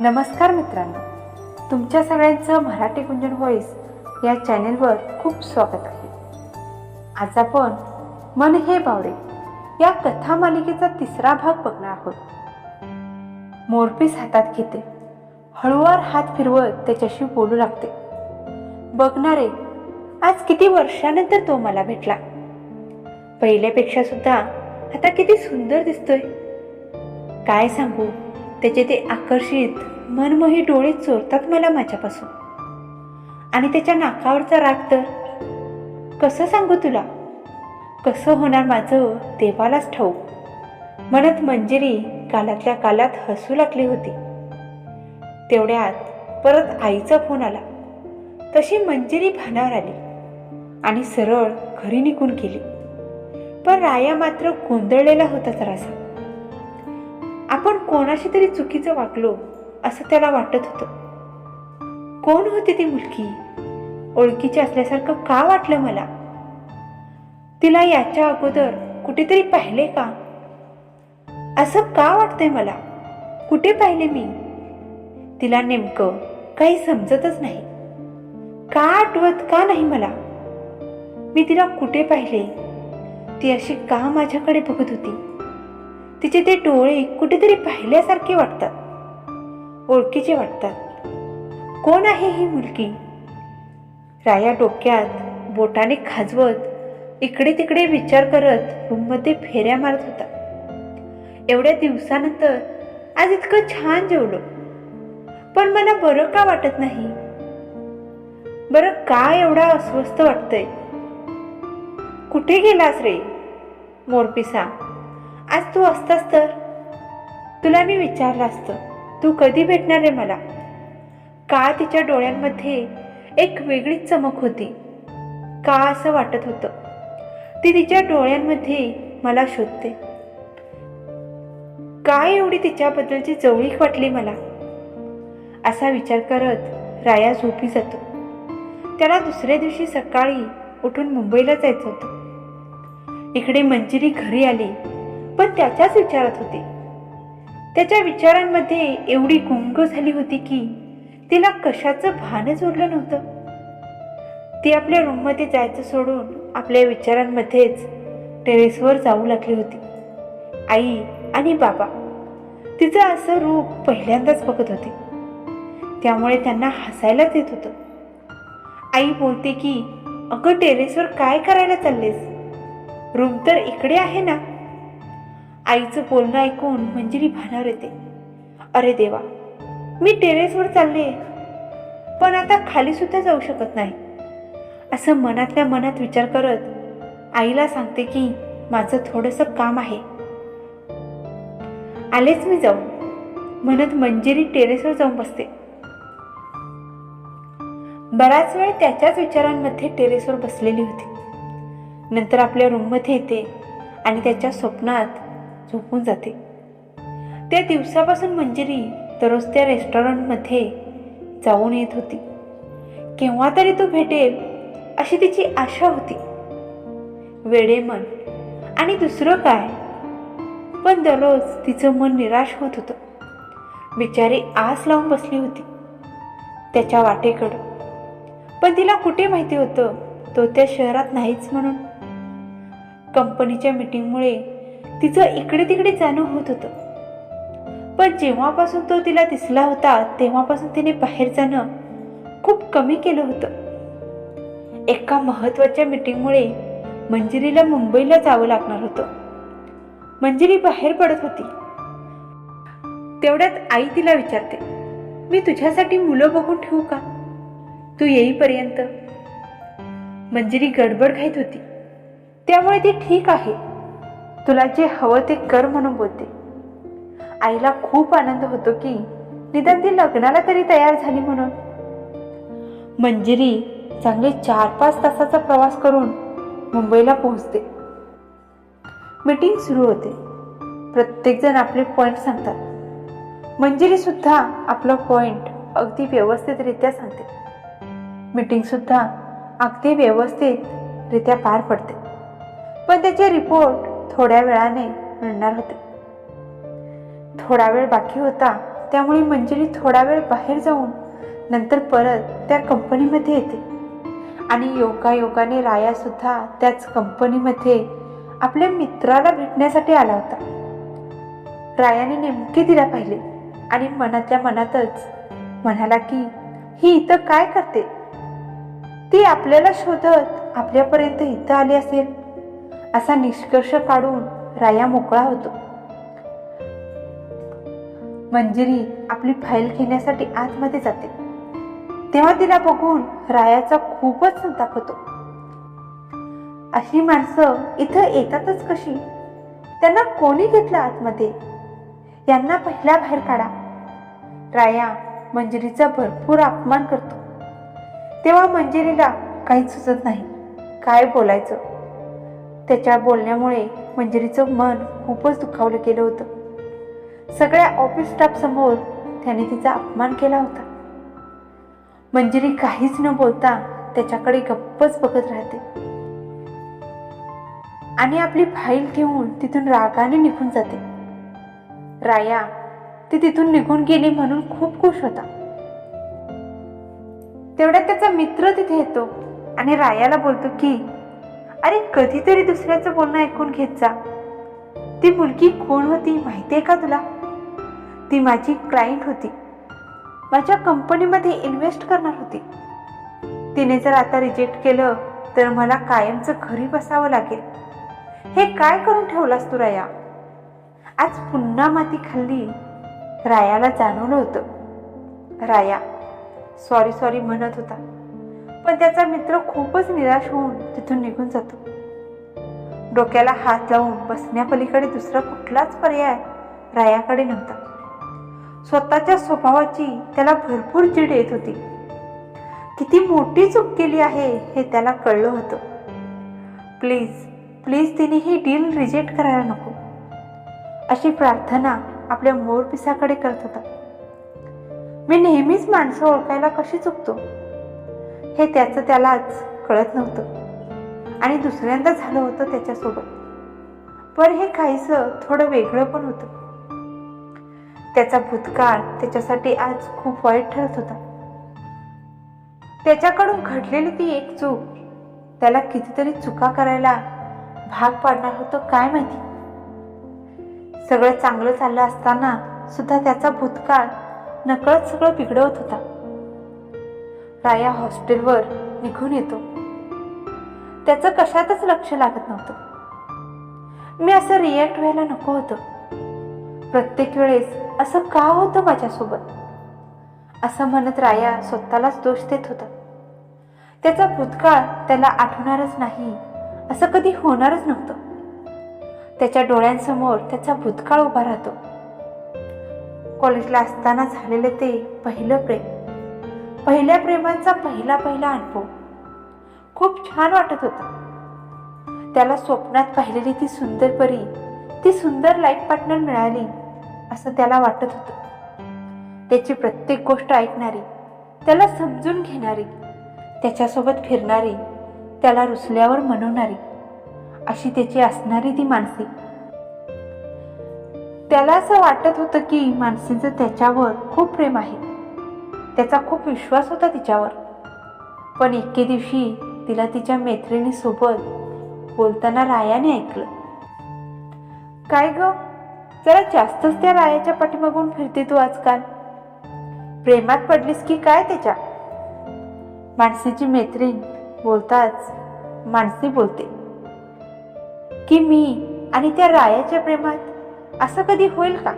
नमस्कार मित्रांनो. तुमच्या सगळ्यांचं मराठी गुंजन व्हॉईस या चॅनेलवर खूप स्वागत आहे. आज आपण मन हे बावडे या कथा मालिकेचा तिसरा भाग बघणार आहोत. मोरपीस हातात घेते. हळूवार हात फिरवत त्याच्याशी बोलू लागते. बघणारे आज किती वर्षानंतर तो मला भेटला. पहिल्यापेक्षा सुद्धा आता किती सुंदर दिसतोय. काय सांगू? त्याचे ते आकर्षित मनमोही डोळे चोरतात मला माझ्यापासून. आणि त्याच्या नाकावरचा राग तर? कसं सांगू तुला? कसं होणार माझं देवालाच ठाऊक? म्हणत मंजिरी कालातल्या कालात हसू लागली होती. तेवढ्यात परत आईचा फोन आला. तशी मंजिरी भानावर आली आणि सरळ घरी निघून गेली. पण राया मात्र गोंधळलेला होता जरासा. आपण कोणाशी तरी चुकीचं वागलो असं त्याला वाटत होतं. कोण होती ती मुलगी? ओळखीची असल्यासारखं का वाटलं मला? तिला याच्या अगोदर कुठेतरी पाहिले का? असं का वाटतंय मला? कुठे पाहिले मी? तिला नेमकं काही समजतच नाही. का आठवत का नाही मला? मी तिला कुठे पाहिले? ती अशी का माझ्याकडे बघत होती? तिचे ते डोळे कुठेतरी पाहिल्यासारखे वाटतात. ओळखीचे वाटतात. कोण आहे ही मुलगी? राया डोक्यात बोटाने खाजवत इकडे तिकडे विचार करत रूममध्ये फेऱ्या मारत होता. एवढ्या दिवसानंतर आज इतकं छान जेवलो. पण मला बरं का वाटत नाही? बरं का एवढा अस्वस्थ वाटतंय? कुठे गेलास रे? मोरपिसा. आज तू असतास तर? तुला मी विचारलं असतं. तू कधी भेटणार आहे मला? का तिच्या डोळ्यांमध्ये एक वेगळीच चमक होती. का असं वाटत होतं. ती तिच्या डोळ्यांमध्ये मला शोधते. काय एवढी तिच्याबद्दलची जवळीक वाटली मला? असा विचार करत राया झोपी जातो. त्याला दुसऱ्या दिवशी सकाळी उठून मुंबईला जायचं होतं. इकडे मंजिरी घरी आली. पण त्याच्याच विचारात होते. त्याच्या विचारांमध्ये एवढी गुंग झाली होती की तिला कशाचं भानच उरलं नव्हतं. ती आपल्या रूममध्ये जायचं सोडून आपल्या विचारांमध्येच टेरेसवर जाऊ लागली होती. आई आणि बाबा तिचं असं रूप पहिल्यांदाच बघत होते. त्यामुळे त्यांना हसायलाच येत होतं. आई बोलते की अगं टेरेसवर काय करायला चाललेस? रूम तर इकडे आहे ना. आईचं बोलणं ऐकून मंजिरी भानावर येते. अरे देवा मी टेरेसवर चालले. पण आता खाली सुद्धा जाऊ शकत नाही. असं मनातल्या मनात विचार करत आईला सांगते की माझं थोडंसं काम आहे. आलेच मी जाऊ म्हणत मंजिरी टेरेसवर जाऊन बसते. बराच वेळ त्याच्याच विचारांमध्ये टेरेसवर बसलेली होती. नंतर आपल्या रूममध्ये येते आणि त्याच्या स्वप्नात झोपून जाते. त्या दिवसापासून मंजिरी दररोज त्या रेस्टॉरंटमध्ये जाऊन येत होती. केव्हा तरी तो भेटेल अशी तिची आशा होती. वेडे मन आणि दुसरं काय? पण दररोज तिचं मन निराश होत होतं. बिचारी आस लावून बसली होती. त्याच्या वाटेकडं. पण तिला कुठे माहिती होतं? तो त्या शहरात नाहीच म्हणून. कंपनीच्या मीटिंगमुळे तिचं इकडे तिकडे जाणं होत होतं. पण जेव्हापासून तो तिला दिसला होता तेव्हापासून तिने बाहेर जाणं खूप कमी केलं होतं. एका महत्त्वाच्या मीटिंगमुळे मंजिरीला मुंबईला जावं लागणार होतं. मंजिरी बाहेर पडत होती. तेवढ्यात आई तिला विचारते मी तुझ्यासाठी मुलं बघून ठेवू का? तू येईपर्यंत. मंजिरी गडबड घाईत होती. त्यामुळे ती ठीक आहे. तुला जे हवं ते कर म्हणून बोलते. आईला खूप आनंद होतो की निदान ती लग्नाला तरी तयार झाली म्हणून. मंजिरी चांगले चार पाच तासाचा प्रवास करून मुंबईला पोहोचते. मीटिंग सुरू होते. प्रत्येकजण आपले पॉईंट सांगतात. मंजिरी सुद्धा आपला पॉईंट अगदी व्यवस्थितरित्या सांगते. मीटिंग सुद्धा अगदी व्यवस्थितरित्या पार पडते. पण त्याचे रिपोर्ट थोड्या वेळाने मिळणार होते. थोडा वेळ बाकी होता त्यामुळे मंजिरी थोडा वेळ बाहेर जाऊन नंतर परत त्या कंपनीमध्ये येते. आणि योगायोगाने राया सुद्धा त्याच कंपनीमध्ये आपल्या मित्राला भेटण्यासाठी आला होता. रायाने नेमके तिला पाहिले आणि मनातल्या मनातच म्हणाला की ही इथं काय करते? ती आपल्याला शोधत आपल्यापर्यंत इथं आली असेल. असा निष्कर्ष काढून राया मोकळा होतो. मंजिरी आपली फाईल घेण्यासाठी आतमध्ये जाते. तेव्हा तिला बघून रायाचा खूपच संताप होतो. अशी माणसं इथं येतातच कशी? त्यांना कोणी घेतलं आतमध्ये? यांना पहिला बाहेर काढा. राया मंजिरीचा भरपूर अपमान करतो. तेव्हा मंजिरीला काही सुचत नाही. काय बोलायचं? त्याच्या बोलण्यामुळे मंजिरीचं मन खूपच दुखावलं गेलं होतं. सगळ्या ऑफिस स्टाफसमोर त्याने तिचा अपमान केला होता. मंजिरी काहीच न बोलता त्याच्याकडे गप्पच बघत राहते. आणि आपली फाईल घेऊन तिथून रागाने निघून जाते. राया ती तिथून निघून गेली म्हणून खूप खुश होता. तेवढ्यात त्याचा मित्र तिथे येतो आणि रायाला बोलतो की अरे कधीतरी दुसऱ्याचं बोलणं ऐकून घेत जा. ती मुलगी कोण होती माहितीये का तुला? ती माझी क्लायंट होती. माझ्या कंपनीमध्ये इन्व्हेस्ट करणार होती. तिने जर आता रिजेक्ट केलं तर मला कायमचं घरी बसावं लागेल. हे काय करून ठेवलास तू राया? आज पुन्हा माती खाल्ली. रायाला जाणवलं होतं. राया सॉरी सॉरी म्हणत होता. पण त्याचा मित्र खूपच निराश होऊन तिथून निघून जातो. डोक्याला हात लावून बसण्यापलीकडे दुसरा कुठलाच पर्याय रायाकडे नव्हता. स्वतःच्या स्वभावाची त्याला भरपूर चिड येत होती. किती मोठी चूक केली आहे हे त्याला कळलं होतं. प्लीज प्लीज तिने ही डील रिजेक्ट करायला नको. अशी प्रार्थना आपल्या मोरपिसाकडे करत होता. मी नेहमीच माणसं ओळखायला कशी चुकतो? हे त्याचं त्यालाच कळत नव्हतं. आणि दुसऱ्यांदा झालं होतं त्याच्यासोबत. पण हे काहीसं थोडं वेगळं पण होतं. त्याचा भूतकाळ त्याच्यासाठी आज खूप वाईट ठरत होता. त्याच्याकडून घडलेली ती एक चूक त्याला कितीतरी चुका करायला भाग पाडणार होतं काय माहिती? सगळं चांगलं चाललं असताना सुद्धा त्याचा भूतकाळ नकळत सगळं बिघडवत होता. राया हॉस्टेलवर निघून येतो. त्याचं कशातच लक्ष लागत नव्हतं. मी असं रिॲक्ट व्हायला नको होतं. प्रत्येक वेळेस असं का होतं माझ्यासोबत? असं म्हणत राया स्वतःलाच दोष देत होता. त्याचा भूतकाळ त्याला आठवणारच नाही असं कधी होणारच नव्हतं. त्याच्या डोळ्यांसमोर त्याचा भूतकाळ उभा राहतो. कॉलेजला असताना झालेलं ते पहिलं प्रेम. पहिल्या प्रेमाचा पहिला पहिला अनुभव. खूप छान वाटत होता. त्याला स्वप्नात पाहिलेली ती सुंदर परी ती सुंदर लाईफ पार्टनर मिळाली असं त्याला वाटत होतं. त्याची प्रत्येक गोष्ट ऐकणारी त्याला समजून घेणारी त्याच्यासोबत फिरणारी त्याला रुसल्यावर मनवणारी अशी त्याची असणारी ती माणसे. त्याला असं वाटत होतं की माणसेचं त्याच्यावर खूप प्रेम आहे. त्याचा खूप विश्वास होता तिच्यावर. पण एके दिवशी तिला तिच्या मैत्रिणीसोबत बोलताना रायाने ऐकलं. काय ग? जरा जास्तच त्या रायाच्या पाठीमागून फिरते तू आजकाल. प्रेमात पडलीस की काय त्याच्या? माणसीची मैत्रीण बोलताच माणसी बोलते. की मी आणि त्या रायाच्या प्रेमात असं कधी होईल का?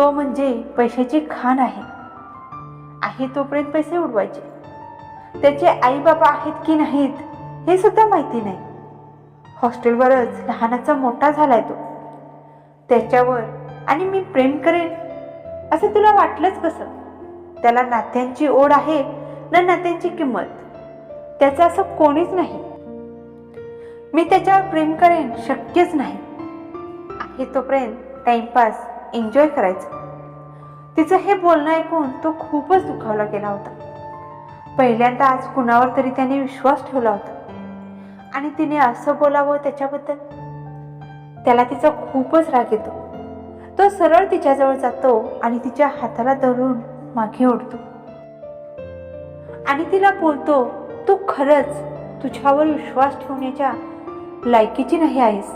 तो म्हणजे पैशाची खाण आहे. आहे तोपर्यंत पैसे उडवायचे. त्याचे आई बाबा आहेत की नाहीत हे सुद्धा माहिती नाही. हॉस्टेलवरच लहानाचा मोठा झालाय तो. त्याच्यावर आणि मी प्रेम करेन असं तुला वाटलंच कसं? त्याला नात्यांची ओढ आहे ना नात्यांची किंमत? त्याचं असं कोणीच नाही. मी त्याच्यावर प्रेम करेन शक्यच नाही. आहे तोपर्यंत टाइमपास एन्जॉय करायचं. तिचं हे बोलणं ऐकून तो खूपच दुखावला गेला होता. पहिल्यांदा आज कुणावर तरी त्याने विश्वास ठेवला होता. आणि तिने असं बोलावं त्याच्याबद्दल? त्याला तिचा खूपच राग येतो. तो सरळ तिच्याजवळ जातो आणि तिच्या हाताला धरून मागे ओढतो. आणि तिला बोलतो तू खरंच तुझ्यावर विश्वास ठेवण्याच्या लायकीची नाही आहेस.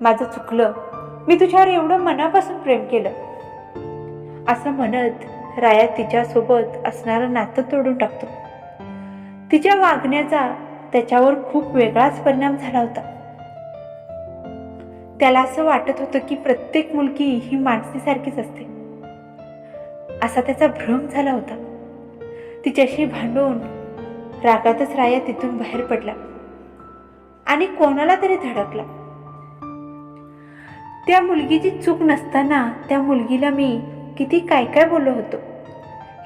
माझं चुकलं. मी तुझ्यावर एवढं मनापासून प्रेम केलं. असं म्हणत राया तिच्यासोबत असणारं नातं तोडून टाकतो. तिच्या वागण्याचा त्याच्यावर खूप वेगळाच परिणाम झाला होता. त्याला असं वाटत होतं की प्रत्येक मुलगी ही माणसीसारखीच असते. असा त्याचा भ्रम झाला होता. तिच्याशी भांडून रागातच राया तिथून बाहेर पडला आणि कोणाला तरी धडकला. त्या मुलगीची चूक नसताना त्या मुलगीला मी किती काय काय बोललो होतो.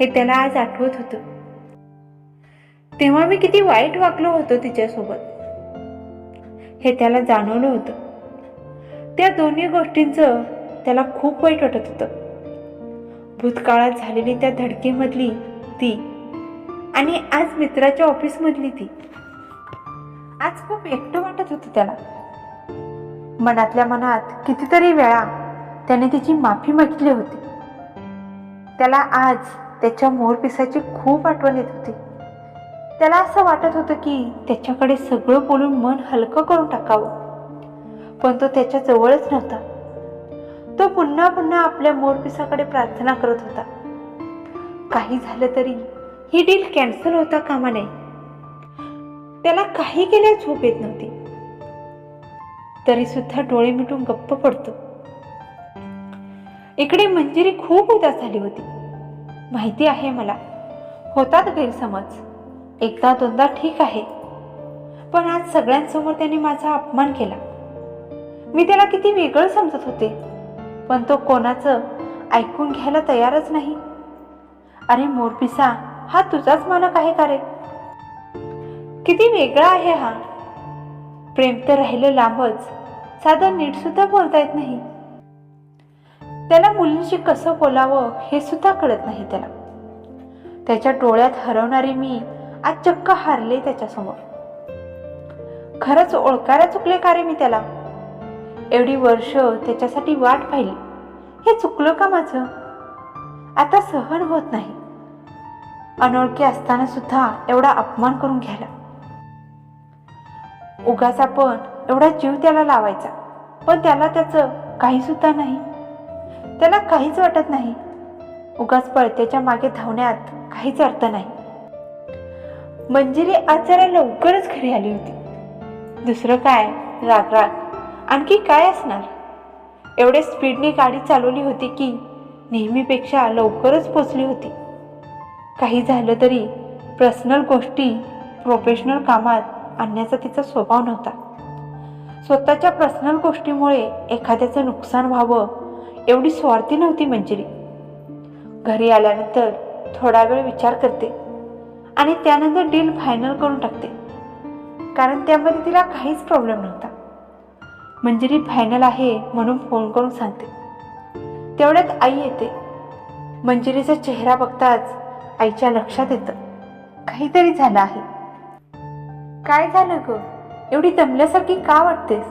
हे त्याला आज आठवत होतं. तेव्हा मी किती वाईट वागलो होतो तिच्यासोबत. हे त्याला जाणवलं होतं. त्या दोन्ही गोष्टींचं त्याला खूप वाईट वाटत होतं. भूतकाळात झालेली त्या धडकेमधली ती आणि आज मित्राच्या ऑफिसमधली ती. आज खूप एकटं वाटत होतं त्याला. मनातल्या मनात कितीतरी वेळा त्याने तिची माफी मागितली होती. त्याला आज त्याच्या मोरपिसाची खूप आठवण येत होती. त्याला असं वाटत होतं की त्याच्याकडे सगळं बोलून मन हलकं करून टाकावं. पण तो त्याच्या जवळच नव्हता. तो पुन्हा पुन्हा आपल्या मोरपिसाकडे प्रार्थना करत होता. काही झालं तरी ही डील कॅन्सल होता कामा नये. त्याला काही केल्या झोप येत नव्हती. तरी सुद्धा डोळे मिटून गप्प पडतो. इकडे मंजिरी खूप उदास झाली होती. माहिती आहे मला. होतात गैरसमज. एकदा दोनदा ठीक आहे. पण आज सगळ्यांसमोर त्याने माझा अपमान केला. मी त्याला किती वेगळं समजत होते. पण तो कोणाचं ऐकून घ्यायला तयारच नाही. अरे मोरपिसा हा तुझाच मालक आहे का रे? किती वेगळा आहे हा. प्रेम तर राहिलं लांबच. साधं नीटसुद्धा बोलता येत नाही. त्याला मुलींशी कसं बोलावं हे सुद्धा कळत नाही त्याला. त्याच्या डोळ्यात हरवणारी मी आज चक्क हारले त्याच्यासमोर. खरंच ओळखायला चुकले का रे मी त्याला? एवढी वर्ष त्याच्यासाठी वाट पाहिली. हे चुकलं का माझं? आता सहन होत नाही. अनोळखी असताना सुद्धा एवढा अपमान करून घ्यायला. उगाच आपण एवढा जीव त्याला लावायचा. पण त्याला त्याचं काही सुद्धा नाही. त्याला काहीच वाटत नाही. उगाच पळत्याच्या मागे धावण्यात काहीच अर्थ नाही. मंजिरी आज जरा लवकरच घरी आली होती. दुसरं काय? राग राग. आणखी काय असणार? एवढे स्पीडने गाडी चालवली होती की नेहमीपेक्षा लवकरच पोचली होती. काही झालं तरी पर्सनल गोष्टी प्रोफेशनल कामात आणण्याचा तिचा स्वभाव नव्हता. स्वतःच्या पर्सनल गोष्टीमुळे एखाद्याचं नुकसान व्हावं एवढी स्वार्थी नव्हती मंजिरी. घरी आल्यानंतर थोडा वेळ विचार करते आणि त्यानंतर डील फायनल करून टाकते. कारण त्यामध्ये तिला काहीच प्रॉब्लेम नव्हता. मंजिरी फायनल आहे म्हणून फोन करून सांगते. तेवढ्यात आई येते. मंजिरीचा चेहरा बघताच आईच्या लक्षात येतं. काहीतरी झालं आहे. काय झालं ग? एवढी दमल्यासारखी का वाटतेस?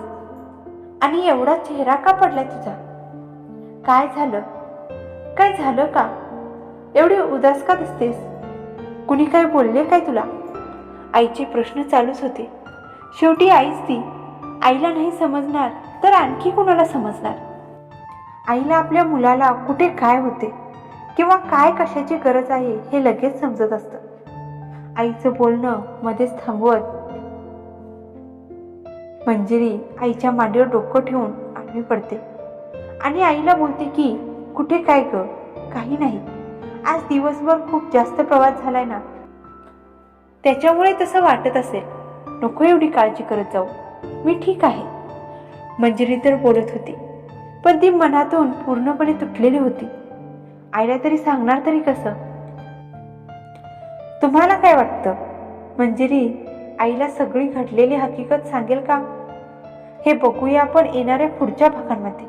आणि एवढा चेहरा का पडलाय तुझा? काय झालं? काय झालं का? एवढी उदास का दिसतेस? कुणी काय बोलले काय तुला? आईचे प्रश्न चालूच होते. शेवटी आईच ती. आईला नाही समजणार तर आणखी कुणाला समजणार? आईला आपल्या मुलाला कुठे काय होते? किंवा काय कशाची गरज आहे हे लगेच समजत असतं. आईचं बोलणं मध्येच थांबवत मंजिरी आईच्या मांडीवर डोकं ठेवून आडवी पडते. आणि आईला बोलते की कुठे काय ग? काही नाही. आज दिवसभर खूप जास्त प्रवास झालाय ना. त्याच्यामुळे तसं वाटत असेल. नको एवढी काळजी करत जाऊ. मी ठीक आहे. मंजिरी तर बोलत होती पण ती मनातून पूर्णपणे तुटलेली होती. आईला तरी सांगणार तरी कसं? तुम्हाला काय वाटतं? मंजिरी आईला सगळी घडलेली हकीकत सांगेल का? हे बघूया आपण येणाऱ्या पुढच्या भागांमध्ये.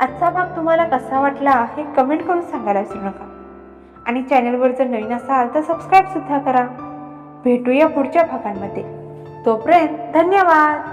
आजचा भाग तुम्हाला कसा वाटला हे कमेंट करून सांगायला विसरू नका. आणि चॅनलवर जर नवीन असाल तर सबस्क्राईब सुद्धा करा. भेटूया पुढच्या भागांमध्ये. तोपर्यंत धन्यवाद!